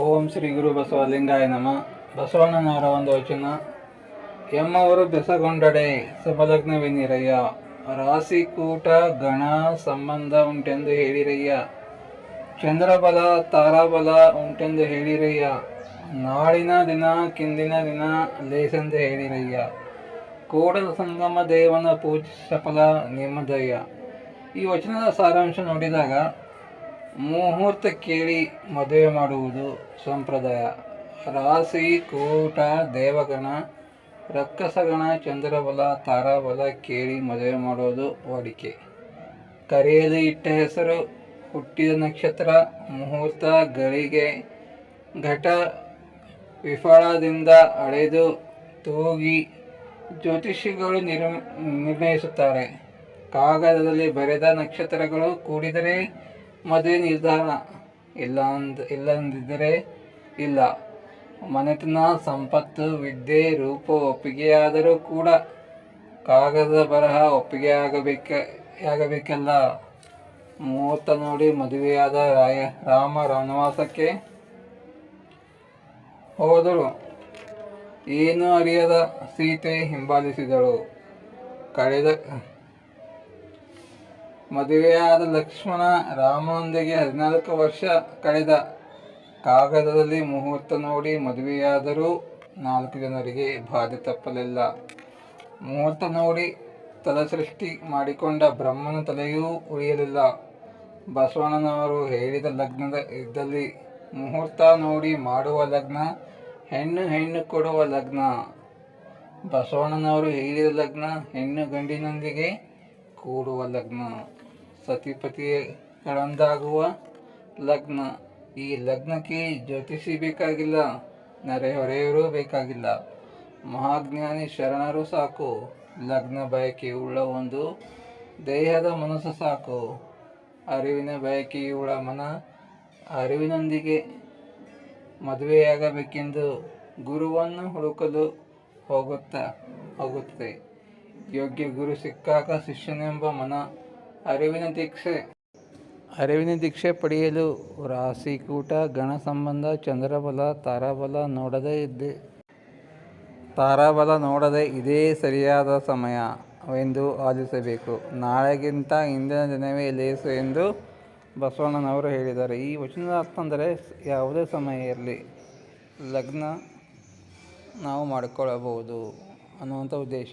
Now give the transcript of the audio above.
ಓಂ ಶ್ರೀ ಗುರು ಬಸವಲಿಂಗಾಯ ನಮ. ಬಸವಣ್ಣನವರ ಒಂದು ವಚನ ಎಮ್ಮವರು ಬೆಸಗೊಂಡಡೆ ಶುಭಲಗ್ನವೆನಿರಯ್ಯ ರಾಶಿ ಕೂಟ ಗಣ ಸಂಬಂಧ ಉಂಟೆಂದು ಹೇಳಿರಯ್ಯ. ಚಂದ್ರಬಲ, ತಾರಾಬಲ ಉಂಟೆಂದು ಹೇಳಿರಯ್ಯ. ನಾಳಿನ ದಿನ, ಕಿಂದಿನ ದಿನ ಲೇಸೆಂದು ಹೇಳಿರಯ್ಯ. ಕೂಡಲ ಸಂಗಮ ದೇವನ ಪೂಜಿಸಫಲ ನಿಮ್ಮದಯ್ಯ. ಈ ವಚನದ ಸಾರಾಂಶ ನೋಡಿದಾಗ ಮುಹೂರ್ತ ಕೇಳಿ ಮದುವೆ ಮಾಡುವುದು ಸಂಪ್ರದಾಯ. ರಾಶಿ, ಕೂಟ, ದೇವಗಣ ರಕ್ಕಸಗಣ ಚಂದ್ರಬಲ, ತಾರಾಬಲ ಕೇಳಿ ಮದುವೆ ಮಾಡೋದು ವಾಡಿಕೆ. ಕರೆಯಲು ಇಟ್ಟ ಹೆಸರು, ಹುಟ್ಟಿದ ನಕ್ಷತ್ರ, ಮುಹೂರ್ತ, ಗಳಿಗೆ, ಘಟ ವಿಫಳದಿಂದ ಅಳೆದು ತೂಗಿ ಜ್ಯೋತಿಷಿಗಳು ನಿರ್ ನಿರ್ಣಯಿಸುತ್ತಾರೆ. ಕಾಗದದಲ್ಲಿ ಬರೆದ ನಕ್ಷತ್ರಗಳು ಕೂಡಿದರೆ ಮದುವೆ ನಿರ್ಧಾರ. ಇಲ್ಲ ಇಲ್ಲಂದಿದ್ದರೆ ಇಲ್ಲ ಮನೆತನ, ಸಂಪತ್ತು, ವಿದ್ಯೆ, ರೂಪ ಒಪ್ಪಿಗೆಯಾದರೂ ಕೂಡ ಕಾಗದ ಬರಹ ಒಪ್ಪಿಗೆ ಆಗಬೇಕ, ಆಗಬೇಕಲ್ಲ. ನೋಡಿ ಮದುವೆಯಾದ ರಾಯ, ರಾಮ ವನವಾಸಕ್ಕೆ ಹೋದರು. ಏನೂ ಅರಿಯದ ಸೀತೆ ಹಿಂಬಾಲಿಸಿದಳು. ಕಳೆದ ಮದುವೆಯಾದ ಲಕ್ಷ್ಮಣ ರಾಮನೊಂದಿಗೆ ಹದಿನಾಲ್ಕು ವರ್ಷ ಕಳೆದ ಕಾಗದದಲ್ಲಿ ಮುಹೂರ್ತ ನೋಡಿ ಮದುವೆಯಾದರೂ ನಾಲ್ಕು ಜನರಿಗೆ ಬಾಧೆ ತಪ್ಪಲಿಲ್ಲ. ಮುಹೂರ್ತ ನೋಡಿ ತಲಸೃಷ್ಟಿ ಮಾಡಿಕೊಂಡ ಬ್ರಹ್ಮನ ತಲೆಯೂ ಉಳಿಯಲಿಲ್ಲ ಬಸವಣ್ಣನವರು ಹೇಳಿದ ಲಗ್ನದ ಇದ್ದಲ್ಲಿ ಮುಹೂರ್ತ ನೋಡಿ ಮಾಡುವ ಲಗ್ನ, ಹೆಣ್ಣು ಹೆಣ್ಣು ಕೊಡುವ ಲಗ್ನ. ಬಸವಣ್ಣನವರು ಹೇಳಿದ ಲಗ್ನ ಹೆಣ್ಣು ಗಂಡಿನೊಂದಿಗೆ ಕೂಡುವ ಲಗ್ನ. ಸತಿಪತಿಗಳಂದಾಗುವ ಲಗ್ನ. ಈ ಲಗ್ನಕ್ಕೆ ಜ್ಯೋತಿಷಿ ಬೇಕಾಗಿಲ್ಲ ನೆರೆಹೊರೆಯವರು ಬೇಕಾಗಿಲ್ಲ. ಮಹಾಜ್ಞಾನಿ ಶರಣರು ಸಾಕು. ಲಗ್ನ ಬಯಕೆಯುಳ್ಳ ಒಂದು ದೇಹದ ಮನಸ್ಸು ಸಾಕು. ಅರಿವಿನ ಬಯಕೆಯುಳ್ಳ ಮನ ಅರಿವಿನೊಂದಿಗೆ ಮದುವೆಯಾಗಬೇಕೆಂದು ಗುರುವನ್ನು ಹುಡುಕಲು ಹೋಗುತ್ತಾ, ಹೋಗುತ್ತದೆ. ಯೋಗ್ಯ ಗುರು ಸಿಕ್ಕಾಗ ಶಿಷ್ಯನೆಂಬ ಮನ ಅರಿವಿನ ದೀಕ್ಷೆ. ಅರಿವಿನ ದೀಕ್ಷೆ ಪಡೆಯಲು ರಾಶಿಕೂಟ ಗಣ ಸಂಬಂಧ ಚಂದ್ರಬಲ, ತಾರಾಬಲ ನೋಡದೇ ಇದ್ದೆ. ತಾರಾಬಲ ನೋಡದೆ ಇದೇ ಸರಿಯಾದ ಸಮಯ ಎಂದು ಆಲಿಸಬೇಕು. ನಾಳೆಗಿಂತ ಇಂದಿನ ದಿನವೇ ಲೇಸು ಎಂದು ಬಸವಣ್ಣನವರು ಹೇಳಿದ್ದಾರೆ. ಈ ವಚನದ ಅರ್ಥ ಅಂದರೆ ಯಾವುದೇ ಸಮಯ ಇರಲಿ, ಲಗ್ನ ನಾವು ಮಾಡಿಕೊಳ್ಳಬಹುದು ಅನ್ನುವಂಥ ಉದ್ದೇಶ.